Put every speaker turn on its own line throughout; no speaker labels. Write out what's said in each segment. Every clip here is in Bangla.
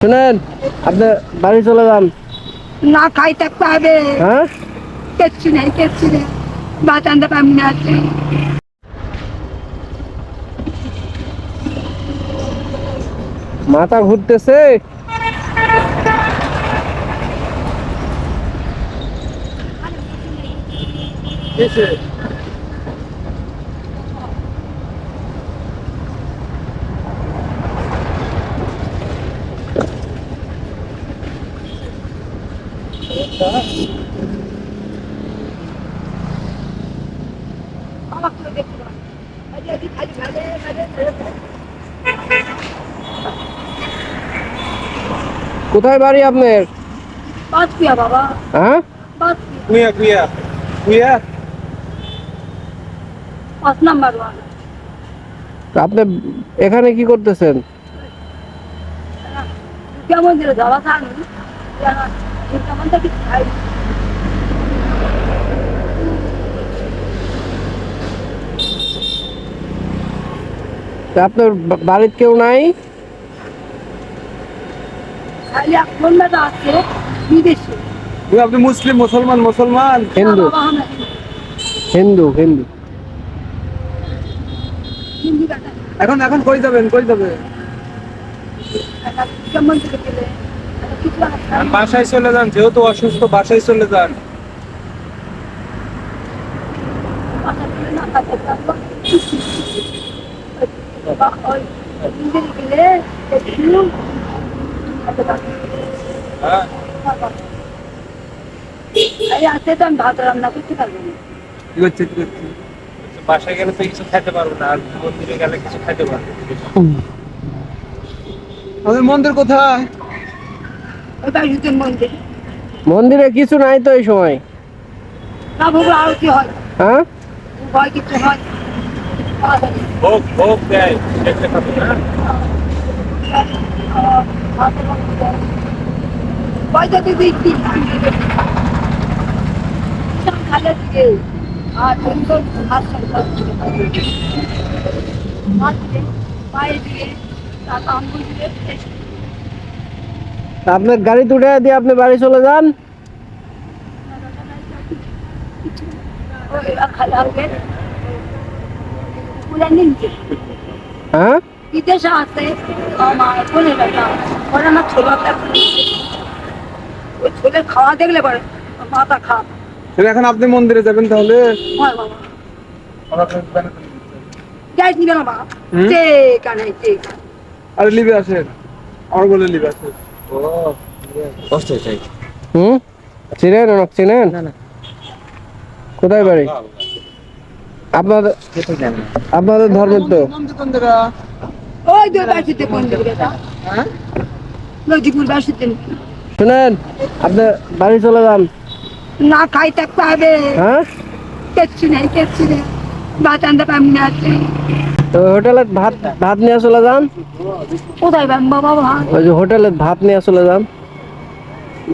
শুনেন আপনি বাড়ি চলে যান।
না খাই থাকতে হবে।
হ্যাঁ?
কিচ্ছু নেই কিচ্ছু নেই। ভাত আনতে পারবি না আজকে।
মাথা ঘুরতেছে।
অবাক করে দেখতে পারো। এই যে এদিক খালি ভালে, ভালে, ভালে, ভালে।
কোথায় বাড়ি আপনার?
বাদ পিয়া বাবা।
হ্যাঁ?
বাদ পিয়া।
কুইয়া কুইয়া। কুইয়া?
পাঁচ নাম্বার ওয়ান
আপনি এখানে কি করতেছেন?
কেমন দিলে যাওয়া থাকি কেমন থেকে খাই
আপনার বা- বাড়ির কেউ নাই?
আপনি মুসলিম মুসলমান মুসলমান?
হিন্দু। হিন্দু হিন্দু।
এখন এখন কই যাবেন কই যাবেন। বাসায় চলে যান যেহেতু অসুস্থ বাসায় চলে যান।
খেতে এই তো আমি ভাত রান্না করতে পারব না
কি করছে কি করছে বাসায় গেলে তো কিছু খাইতে পারব না আর মন্দিরে গেলে কিছু খাইতে পারব আমাদের মন্দির কোথায়
ওই বাড়িতে মন্দির
মন্দিরে কিছু নাই তো এই সময়।
না ভোগ আরতি হয়?
হ্যাঁ?
ভয় কিছু হয়? তাড়াতাড়ি।
ভোগ ভোগ দেয় দেখতে পাবো না
আহ, ভাতের মধ্যে দেয়। পয়সা দিদি কি খালে দিকে আর সুন্দর হাত সংসার করে খাবে। হাত দিয়ে পায়ে দিয়ে তারপর আঙ্গুল দিয়ে
তা আপনার গাড়ি তুলে দিয়ে আপনি বাড়ি চলে যান
ওই খালে হবে পুরা নিচ্ছে
হ্যাঁ?
বিদেশে আছে আমার বোনের বেটা ওরা না ছোলা ওই ছোলে খাওয়া দেখলে পরে মাথা খাপ
এখন আপনি মন্দিরে যাবেন তাহলে?
হয় বাবা।
আমার আপনাকে বানাতে দিচ্ছি।
যাইস নি কেন বাবা যে কানে যে
আরে লিবে আসেন। আমার বলে লিবে আসেন। ও
কষ্ট হয়েছে।
হুম? চিনেন ওনাকে চিনেন? কোথায় বাড়ি? আপনাদের আপনাদের ধর্মের তো।
ওই দুই বাসিতে
হ্যাঁ?
বাসিতে।
শুনেন আপনি বাড়ি চলে যান।
না খাই থাকতে হবে।
হ্যাঁ?
কিচ্ছু নেই কিচ্ছু নেই। ভাত আনতে পারবি না
তো হোটেলে ভাত ভাত নিয়ে চলে যান।
কোথায় পাবো বাবা ভাত?
ওই যে হোটেলে ভাত নিয়ে চলে যান।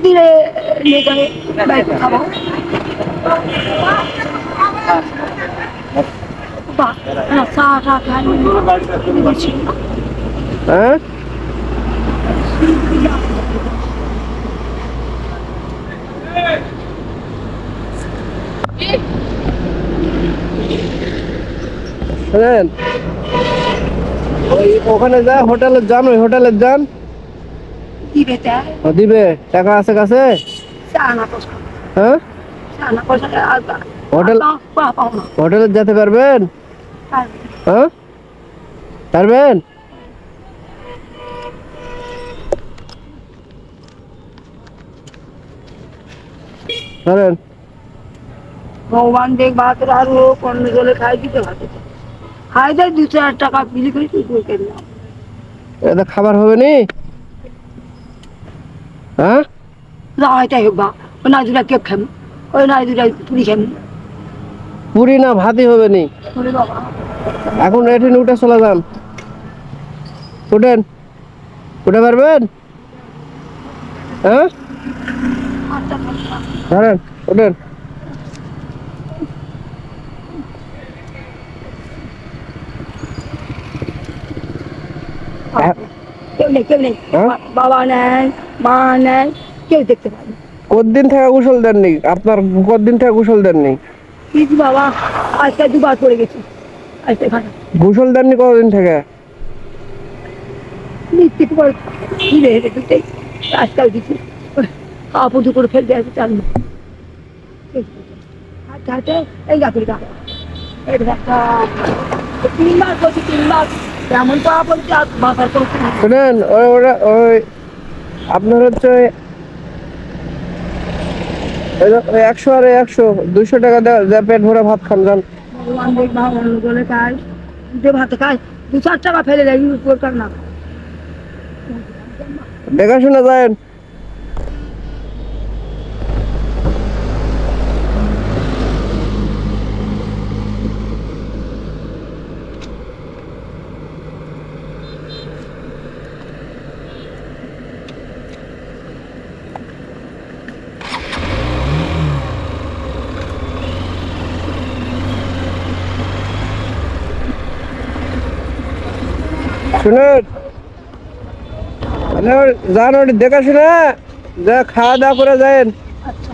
দিলে নিয়ে যাবে খাব।
হ্যাঁ শুনেন ওই ওখানে যা হোটেলে যান ওই হোটেলে যান।
দিবে
টাকা আছে কাছে? হ্যাঁ? হোটেল
না।
হোটেলে যেতে পারবেন? হ্যাঁ? পারবেন? পারেন।
ভগবান দেখ ভাত আর ও অন্য জলে খাই দিতে ভাত খাই দেয় দু চার টাকা বিলি করে তুই করে কেন
এটা খাবার হবে নি? হ্যাঁ?
যা এটাই হোক বা। ওই না দুটা কেক খাম ওই না দুটা পুরি খাম
পুরি না ভাতই হবে নি। এখন এঠে উঠে চলে যান। উঠেন। উঠে পারবেন? হ্যাঁ? ধরেন উঠেন।
কেউ নেই কেউ নেই।
হ্যাঁ?
বাবা নেই মা নেই কেউ দেখতে পায়
কতদিন থেকে গোসল দেননি? আপনার কতদিন থেকে গোসল দেননি?
কিন্তু বাবা আজকে দুবার পড়ে গেছি। আজকে
গোসল দেননি কতদিন থেকে?
নিত্যি করে ফিরে হেঁটে দুটেই রাস্তায় দিচ্ছি খাওয়া পুজো করে ফেলতে আছে চাল হাঁটতে হাঁটতে এই গাছের গা। তিনবার করছি তিনবার। এমন পাওয়া পড়ছে।
শুনেন ওই ওরা ওই আপনার হচ্ছে একশো আর একশো দুইশো টাকা দেয় পেট ভরে ভাত খান যান।
ভাত খায়। দু চার টাকা ফেলে দেয় না।
দেখাশোনা যায় শুনুন। মানে যান ওটি দেখাশোনা যা খাওয়া দাওয়া করে যায়
আচ্ছা